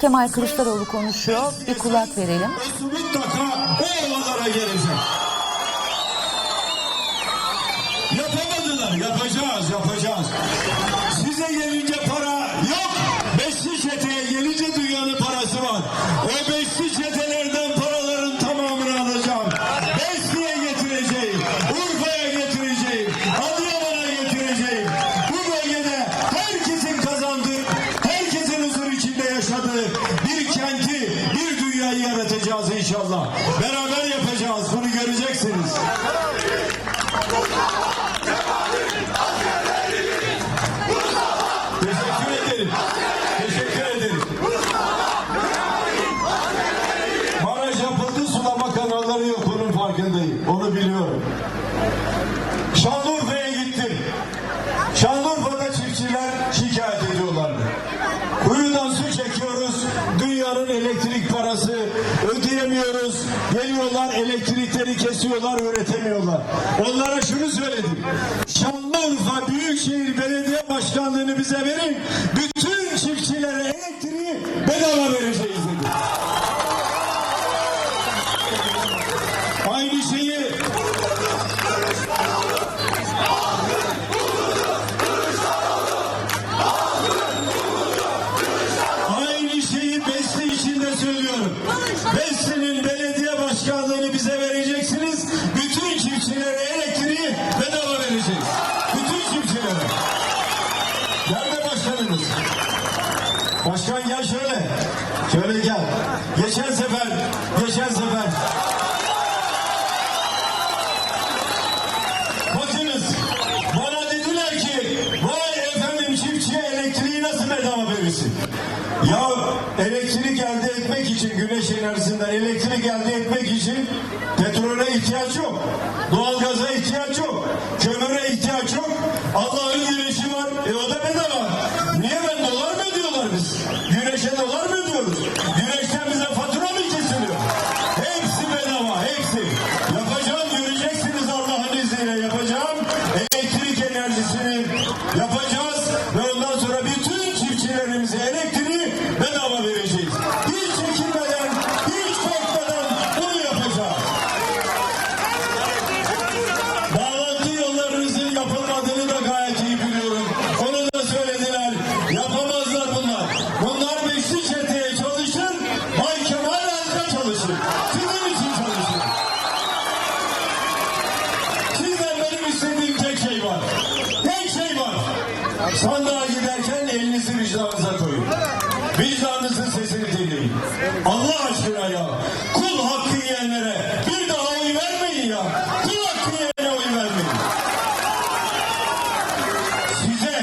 Kemal Kılıçdaroğlu konuşuyor. Bir kulak verelim. Mutlaka o olanlara gelecek. Yapamadılar. Yapacağız, yapacağız. yapacağız. Bunu göreceksiniz. Geliyorlar elektrikleri kesiyorlar üretemiyorlar. Onlara şunu söyledim. Şanlıurfa Büyükşehir Belediye Başkanlığı'nı bize verin. Bütün çiftçilere elektriği bedava vereceğiz. Başkan gel şöyle. Şöyle gel. Geçen sefer, geçen sefer. Bakınız bana dediler ki vay efendim çiftçiye elektriği nasıl bedava verirsin? Ya elektrik elde etmek için güneş enerjisinden elektrik elde etmek için petrole ihtiyaç yok. Doğalgaza ihtiyaç yok. Kömür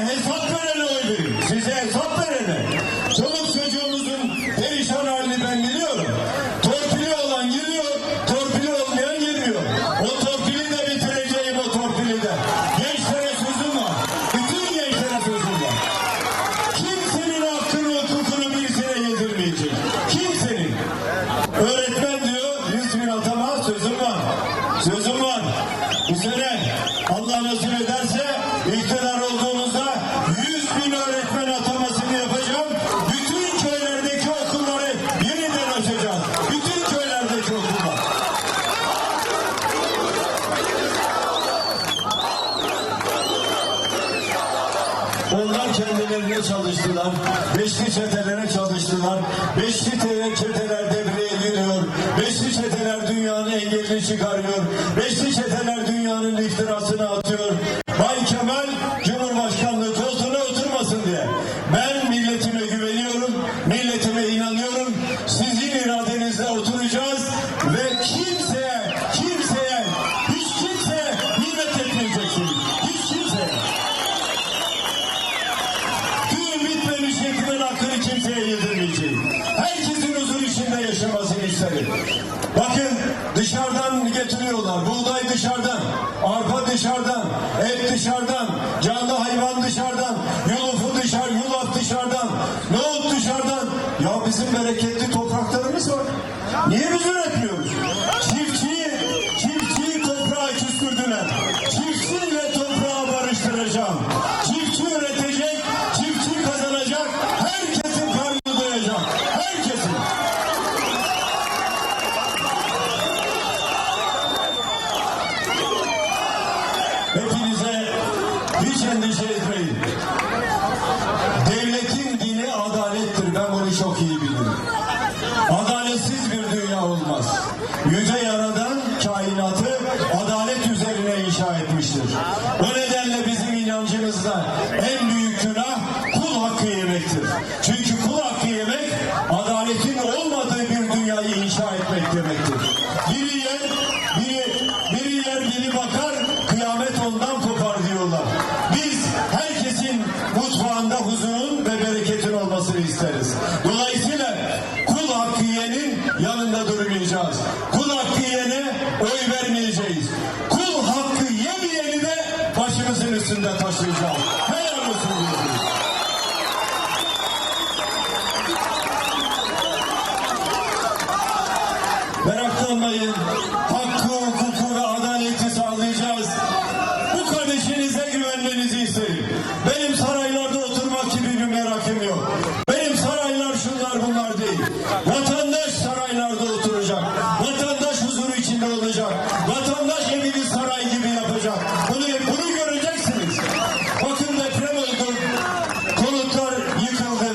hesap verene oy verin. Size hesap verene. çetesini çıkarıyor. Beşli çeteler dünyanın iftirası. Niye biz üretmiyoruz? Çiftçiyi, çiftçiyi toprağa küstürdüler. Çiftçiyle toprağa barıştıracağım. diyenin yanında durmayacağız. Kul hakkı yene oy vermeyeceğiz. Kul hakkı yemeyeni de başımızın üstünde taşıyacağız. Helal olsun diyoruz. Meraklanmayın. vatandaş evi bir saray gibi yapacak. Bunu, bunu göreceksiniz. Bakın deprem oldu. Konutlar yıkıldı.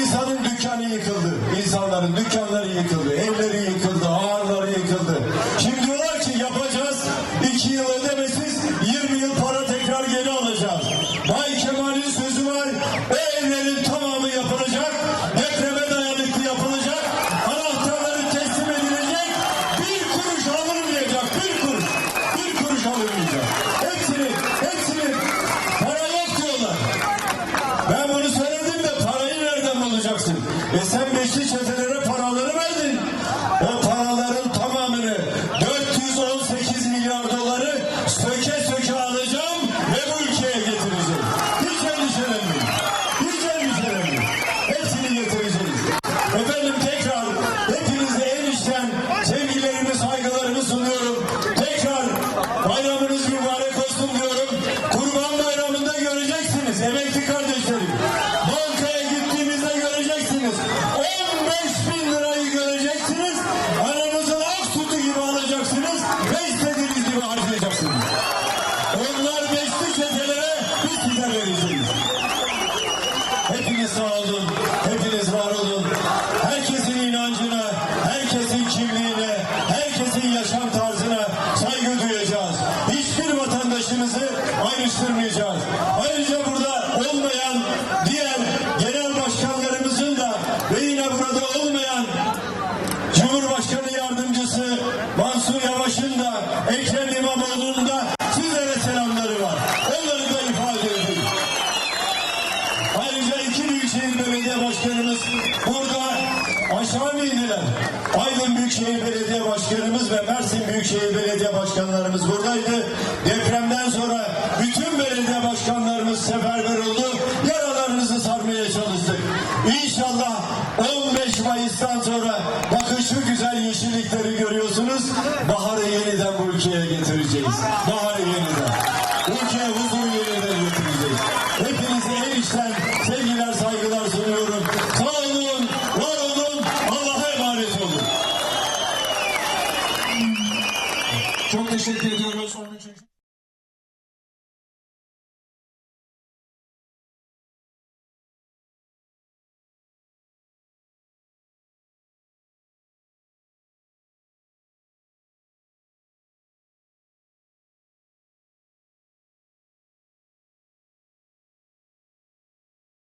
İnsanın dükkanı yıkıldı. İnsanların dükkanları yıkıldı. Evleri yıkıldı. Ağırları yıkıldı. Şimdi diyorlar ki yapacağız. iki yıl ödemesiz 20 yıl para Mansur Yavaş'ın da Ekrem İmamoğlu'nun da sizlere selamları var. Onları da ifade edin. Ayrıca iki Büyükşehir Belediye Başkanımız burada aşağı mı indiler? Aydın Büyükşehir Belediye Başkanımız ve Mersin Büyükşehir Belediye Başkanlarımız buradaydı. Deprem We you.